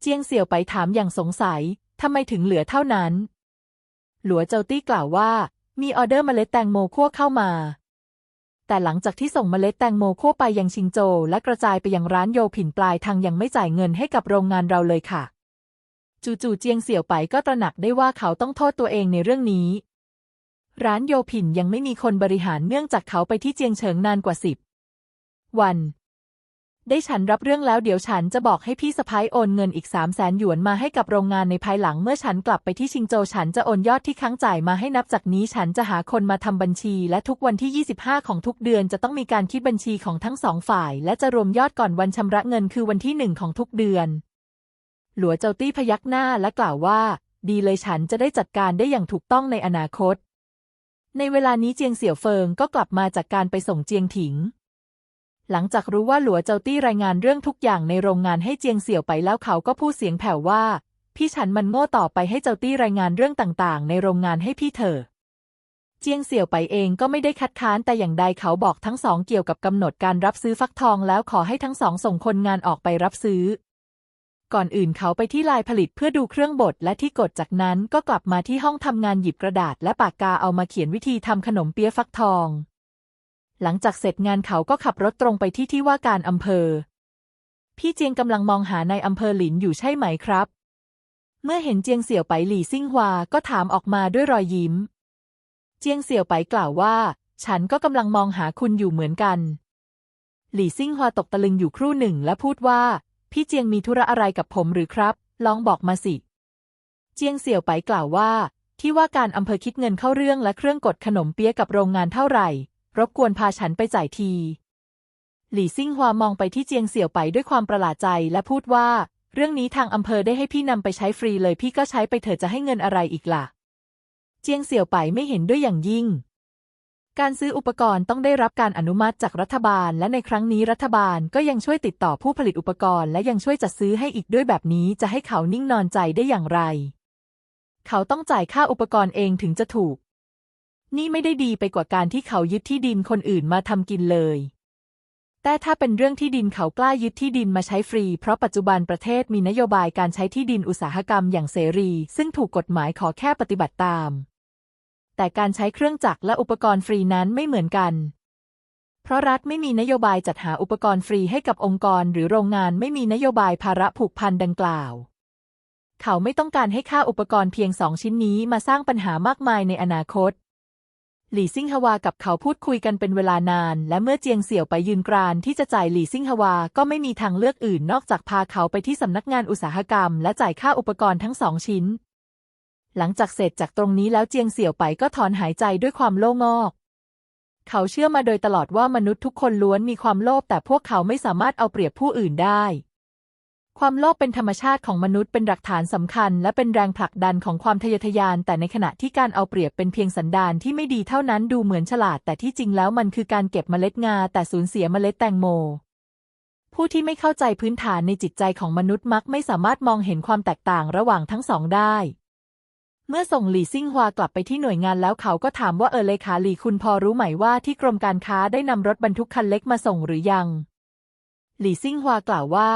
เจียงเสี่ยวไปถามอย่างสงสัยทำไมถึงเหลือเท่านั้น หลัวเจ้าตี้กล่าวว่า มีออเดอร์เมล็ดแตงโมคั่วเข้ามา แต่หลังจากที่ส่งเมล็ดแตงโมคั่วไปยังชิงโจวและกระจายไปยังร้านโยผินปลายทางยังไม่จ่ายเงินให้กับโรงงานเราเลยค่ะ จู่ๆเจียงเสี่ยวไปก็ตระหนักได้ว่าเขาต้องโทษตัวเองในเรื่องนี้ ร้านโยผินยังไม่มีคนบริหารเนื่องจากเขาไปที่เจียงเฉิงนานกว่าสิบวัน ได้ฉันรับเรื่องแล้วเดี๋ยวฉันจะบอกให้พี่สะพ้ายโอนเงินอีกสามแสนหยวนมาให้กับโรงงานในภายหลังเมื่อฉันกลับไปที่ชิงโจฉันจะโอนยอดที่ค้างจ่ายมาให้นับจากนี้ฉันจะหาคนมาทำบัญชี และทุกวันที่ 25 ของทุกเดือนจะต้องมีการคิดบัญชีของทั้งสองฝ่าย และจะรวมยอดก่อนวันชำระเงินคือวันที่หนึ่งของทุกเดือน หลัวเจ้าตี้พยักหน้าและกล่าวว่า ดีเลยฉันจะได้จัดการได้อย่างถูกต้องในอนาคต ในเวลานี้เจียงเสี่ยวเฟิงก็กลับมาจากการไปส่งเจียงถิง หลังจากรู้ว่าหลัวเจ้าตี้รายงานเรื่องทุกอย่างในโรงงานให้เจียงเสี่ยวไปแล้วเขาก็พูดเสียงแผ่วว่า พี่ฉันมันโง่ต่อไปให้เจ้าตี้รายงานเรื่องต่างๆ ในโรงงานให้พี่เถอเจียงเสี่ยวไปเองก็ไม่ได้คัดค้านแต่อย่างใดเขาบอกทั้งสองเกี่ยวกับกำหนดการรับซื้อฟักทองแล้วขอให้ทั้งสองส่งคนงานออกไปรับซื้อ ก่อนอื่นเขาไปที่ลายผลิตเพื่อดูเครื่องบดและที่กดจากนั้นก็กลับมาที่ห้องทำงานหยิบกระดาษและปากกาเอามาเขียนวิธีทำขนมเปี๊ยะฟักทอง หลังจากเสร็จงานเขาก็ขับรถตรงไปที่ที่ว่าการอำเภอ พี่เจียงกำลังมองหาในายอำเภอหลินอยู่ใช่ไหมครับ เมื่อเห็นเจียงเสี่ยวไปหลี่ซิ่งฮวาก็ถามออกมาด้วยรอยยิ้ม เจียงเสี่ยวไปกล่าวว่า ฉันก็กำลังมองหาคุณอยู่เหมือนกัน หลี่ซิ่งฮวาตกตะลึงอยู่ครู่หนึ่งและพูดว่า พี่เจียงมีธุระอะไรกับผมหรือครับ ลองบอกมาสิ เจียงเสี่ยวไปกล่าวว่า ที่ว่าการอำเภอคิดเงินเข้าเรื่องและเครื่องกดขนมเปี๊ยะกับโรงงานเท่าไหร่ รบกวนพาฉันไปจ่ายที หลี่ซิ่งฮวามองไปที่เจียงเสี่ยวไปด้วยความประหลาดใจและพูดว่า เรื่องนี้ทางอำเภอได้ให้พี่นำไปใช้ฟรีเลยพี่ก็ใช้ไปเถอะจะให้เงินอะไรอีกล่ะ เจียงเสี่ยวไปไม่เห็นด้วยอย่างยิ่ง การซื้ออุปกรณ์ต้องได้รับการอนุมัติจากรัฐบาล และในครั้งนี้รัฐบาลก็ยังช่วยติดต่อผู้ผลิตอุปกรณ์ และยังช่วยจัดซื้อให้อีกด้วยแบบนี้จะให้เขานิ่งนอนใจได้อย่างไร เขาต้องจ่ายค่าอุปกรณ์เองถึงจะถูก นี่ไม่ได้ดีไปกว่าการที่เขายึดที่ดินคนอื่นมาทำกินเลย แต่ถ้าเป็นเรื่องที่ดินเขากล้ายึดที่ดินมาใช้ฟรี เพราะปัจจุบันประเทศมีนโยบายการใช้ที่ดินอุตสาหกรรมอย่างเสรี ซึ่งถูกกฎหมายขอแค่ปฏิบัติตาม แต่การใช้เครื่องจักรและอุปกรณ์ฟรีนั้นไม่เหมือนกัน เพราะรัฐไม่มีนโยบายจัดหาอุปกรณ์ฟรีให้กับองค์กรหรือโรงงานไม่มีนโยบายภาระผูกพันดังกล่าวเขาไม่ต้องการให้ค่าอุปกรณ์เพียงสองชิ้นนี้มาสร้างปัญหามากมายในอนาคต หลี่ซิ่งฮวากับเขาพูดคุยกันเป็นเวลานาน และเมื่อเจียงเสี่ยวไปยืนกรานที่จะจ่ายหลี่ซิ่งฮวาก็ไม่มีทางเลือกอื่นนอกจากพาเขาไปที่สำนักงานอุตสาหกรรม และจ่ายค่าอุปกรณ์ทั้งสองชิ้น หลังจากเสร็จจากตรงนี้แล้วเจียงเสี่ยวไปก็ถอนหายใจด้วยความโล่งอก เขาเชื่อมาโดยตลอดว่ามนุษย์ทุกคนล้วนมีความโลภแต่พวกเขาไม่สามารถเอาเปรียบผู้อื่นได้ ความโลภเป็นธรรมชาติของมนุษย์เป็นหลักฐานสำคัญ และเป็นแรงผลักดันของความทะเยอทะยาน แต่ในขณะที่การเอาเปรียบเป็นเพียงสันดานที่ไม่ดีเท่านั้นดูเหมือนฉลาด แต่ที่จริงแล้วมันคือการเก็บเมล็ดงา แต่สูญเสียเมล็ดแตงโม ผู้ที่ไม่เข้าใจพื้นฐานในจิตใจของมนุษย์มักไม่สามารถมองเห็นความแตกต่างระหว่างทั้งสองได้ เมื่อส่งหลี่ซิ่งฮวากลับไปที่หน่วยงานแล้วเขาก็ถามว่าเออเลขาหลี่คุณพอรู้ไหมว่าที่กรมการค้าได้นำรถบรรทุกคันเล็กมาส่งหรือยังหลี่ซิ่งฮวากล่าวว่า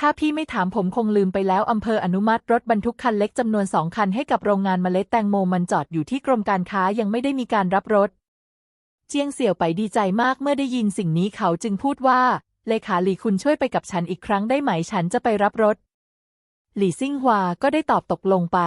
ถ้าพี่ไม่ถามผมคงลืมไปแล้วอำเภออนุมัติรถบรรทุกคันเล็กจำนวนสองคันให้กับโรงงานเมล็ดแตงโมมันจอดอยู่ที่กรมการค้ายังไม่ได้มีการรับรถ เจียงเสี่ยวไปดีใจมากเมื่อได้ยินสิ่งนี้เขาจึงพูดว่า เลขาหลี่คุณช่วยไปกับฉันอีกครั้งได้ไหมฉันจะไปรับรถ หลี่ซิ่งฮวาก็ได้ตอบตกลงไป